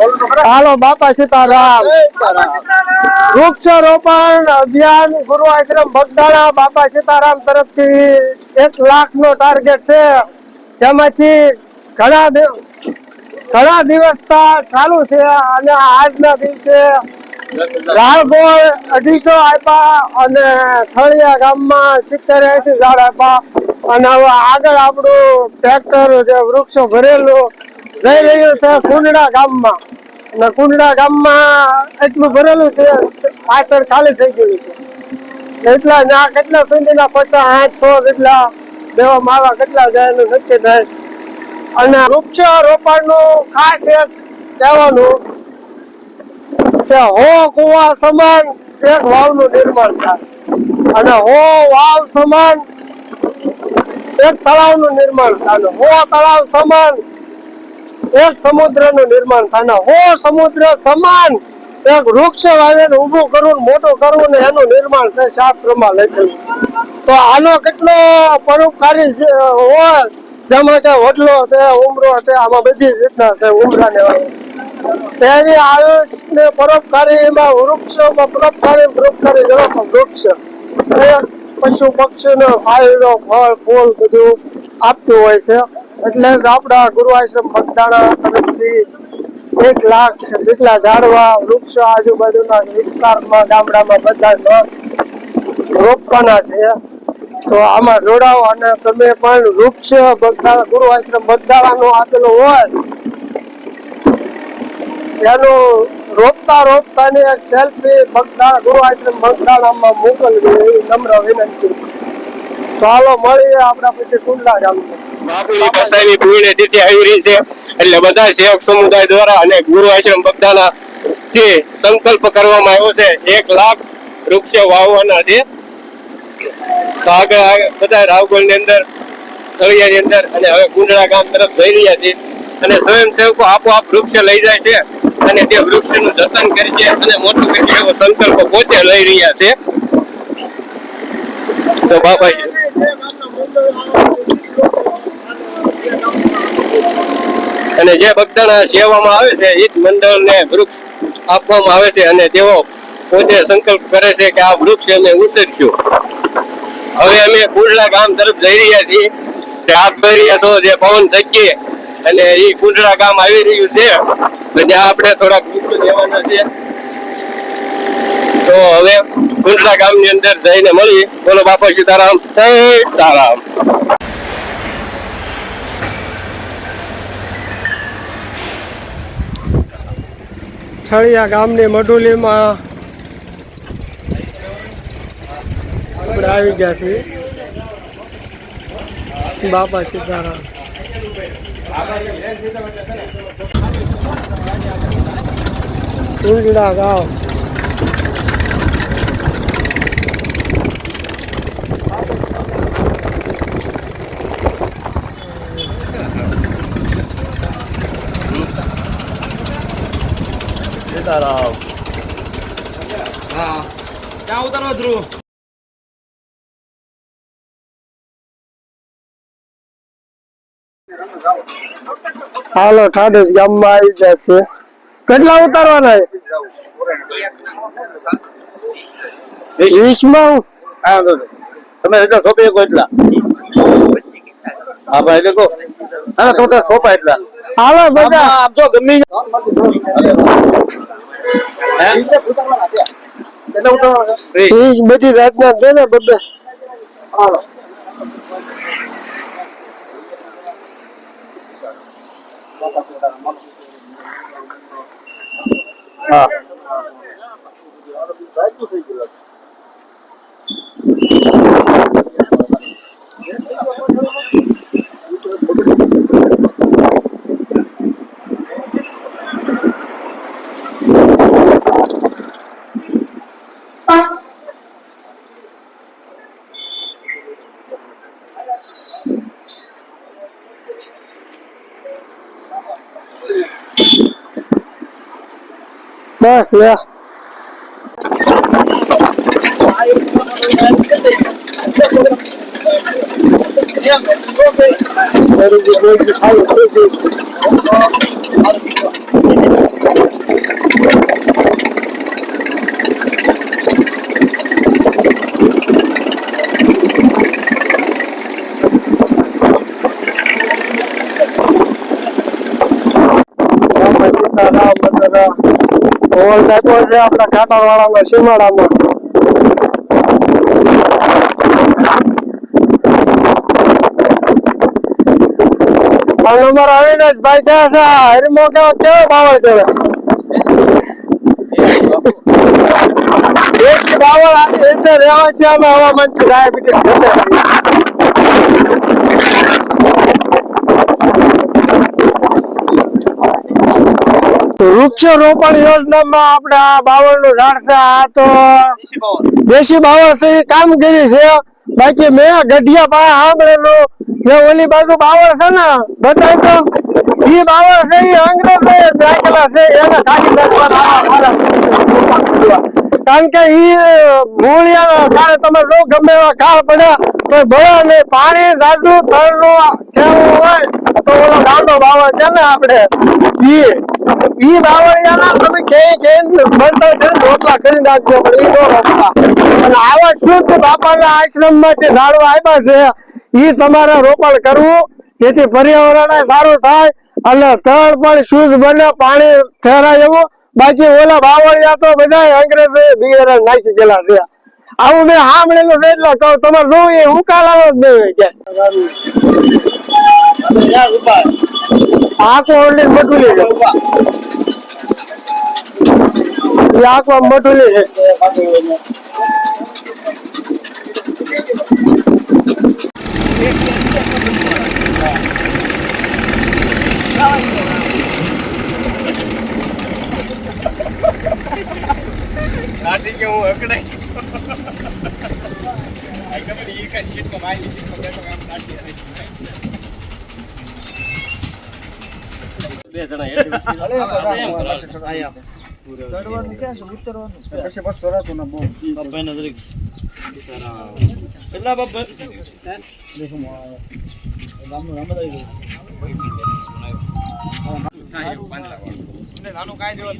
હાલો બાપા સીતારામ. વૃક્ષારોપણ અભિયાન ગુરુ આશ્રમ ભગદાણા બાપા સીતારામ તરફથી એક લાખ નો ટાર્ગેટ છે. તેમાંથી ઘણા ઘણા દિવસ ચાલુ છે અને આજના દિવસે રાળગોળ અઢીસો આપ્યા અને ખળિયા ગામમાં સિત્તેર એસી ઝાડ આપ્યા. અને હવે આગળ આપણું ટ્રેક્ટર જે વૃક્ષો ભરેલું જઈ રહ્યું છે કુંડડા ગામમાં. અને કુંડડા ગામમાં એટલું ભરેલું છે, પાછળ ખાલી થઈ ગયું છે. એટલા ના કેટલા સુધીના પચાસ આઠ સો જેટલા દેવા માવા કેટલા જાય એનું નક્કી થાય. અને વૃક્ષારોપણનું ખાસ એક કહેવાનું કે હો કુવા સમાન એક વાવનું નિર્માણ થાય. અને હો વાવ સમાન એક તળાવનું નિર્માણ થાય. હો તળાવ સમાન એક સમુદ્રનું નિર્માણ થાય હો સમુદ્ર સમાન. એક વૃક્ષ વાવીને ઊભું કરવું મોટું કરવું ને એનું નિર્માણ છે શાસ્ત્રમાં લખેલું તો આનો કેટલો પરોપકારી હોય. જેમાં કે વડલો છે, ઉમરો છે, આમાં બધી રીતના છે ઉમરા ને તેની આયુષ ને પરોપકારી, એમાં વૃક્ષોમાં પરોપકારી પરોપકારી ગણો તો વૃક્ષ. પશુ પક્ષીનો ફાયદો, ફળ, ફૂલ બધું આપતું હોય છે. એટલે આપણા ગુરુ આશ્રમ બગદાણા તરફથી એક લાખ જેટલા ઝાડવા, વૃક્ષો આજુબાજુના વિસ્તારમાં, ગામડામાં બધા રોપવાના છે. તો આમાં જોડાઓ અને તમે પણ વૃક્ષ બગદાણા ગુરુ આશ્રમ બગદાણાનું આપેલો હોય, એનું રોપતા રોપતાની એક સેલ્ફી બગદાણા ગુરુ આશ્રમ બગદાણામાં મોકલવી એવી નમ્ર વિનંતી. હાલો, મળીએ આપણા પછી કુંડલા ચાલુ બાપુની કસાઈની પુણ્ય તિથિ આવી રહી છે. એટલે બધા સેવક સમુદાય દ્વારા અને ગુરુ આશ્રમ બગદાના જે સંકલ્પ કરવામાં આવ્યો છે, એક લાખ વૃક્ષો વાવવાના છે. તો આગળ બધા રાવગોળની અંદર, તળિયાની અંદર અને હવે કુંડળા ગામ તરફ જઈ રહ્યા છે. અને સ્વયંસેવકો આપોઆપ વૃક્ષ લઈ જાય છે અને તે વૃક્ષનું જતન કરી છે અને મોટું કરી એવો સંકલ્પ પોતે લઈ રહ્યા છે. તો બાબાજી અને જે ભક્તના સેવામાં આવે છે જ મંડળને વૃક્ષ આપવામાં આવે છે અને તેઓ પોતે સંકલ્પ કરે છે કે આ વૃક્ષ અમે ઉછેરશું. હવે અમે કુંડલા ગામ તરફ જઈ રહ્યા છીએ. તે આપ જોઈ રહ્યા છો, જે પવન શકીએ અને એ કુંડલા ગામ આવી રહ્યું છે. તો આપણે થોડાક વૃક્ષો લેવાના છે. તો હવે કુંડલા ગામની અંદર જઈને મળી. બોલો બાપા સીતારામ જય સીતારામ ગામની મઢુલીમાં આપણે આવી ગયા છીએ. બાપા સીતારામ. કુંડલા ગામ. સીતારામ ક્યાં ઉતારવા ધ્રુવ? હાલો ઠાડસ ગામમાં આવી જાય છે. કેટલા ઉતારવાના છે? વીસમાં? તમે એટલા સોંપી શકો એટલા. હા ભાઈ એટલે કહો. ના તો સોંપા એટલા. હાલો બધા આમ જો ગમી વીસ બધી જાતના દે ને બબે હાલો હા बस ले Yeah. હોલ નાખ્યો છે આપણા કાંટાવાળાના સીમાડામાં પણ અમારા અવિનાશ ભાઈ ક્યાં છે આ હરીમો કેવો કેવો બાવળ કેવો દેશી બાવળ આજે એટલે રહેવા છે અમે હવામાનથી ડાયાબિટીસ ઘટે વૃક્ષારોપણ યોજનામાં આપણે આ દેશી બાવળ છે, એ કામગીરી છે બાકી મેં ગઢિયા પાસે સાંભળેલું જે ઓલી બાજુ બાવળ છે ને તો ઈ બાવળ છે એ અંગ્રેજો રાખેલા. કારણ કે ઈ મૂળિયા કારણે તમે જો ગમે એવા કાળ પડ્યા તો ભળે નહીં પાણી, જાજુ તળનું કેવું હોય, તો ઓલો ગાંડો બાવળ છે ને આપણે, ઈ ઈ બાવળિયાના તમે કે કે બંધ છે રોટલા કરી નાખજો, પણ ઈ તો રોકતા અને આવા શુદ્ધ બાપાના આશ્રમમાંથી ઝાડવા આવ્યા છે, ઈ તમારે રોપણ કરવું, જેથી પર્યાવરણ સારું થાય અને તળ પણ શુદ્ધ બને, પાણી ઠેરાય એવું. બાકી ઓલા બાવળિયા તો બધા અંગ્રેજો બિયારણ નાખી ગયેલા છે. આવું મેં સાંભળેલું છે એટલે કહું, તમારે જોવું એ ઉકાલાનો જ નહીં હોય ક્યાંય આખો ઓરડી મટુલી છે. એ આખો મટુલી છે. કે હું અકડાઈ આ ખબર ઈ કાંઈ સીટમાં મારી સીટમાં બેઠો આમ કાઢી બે જણા કેટલા બાપા? નાનું કાંઈ દેવા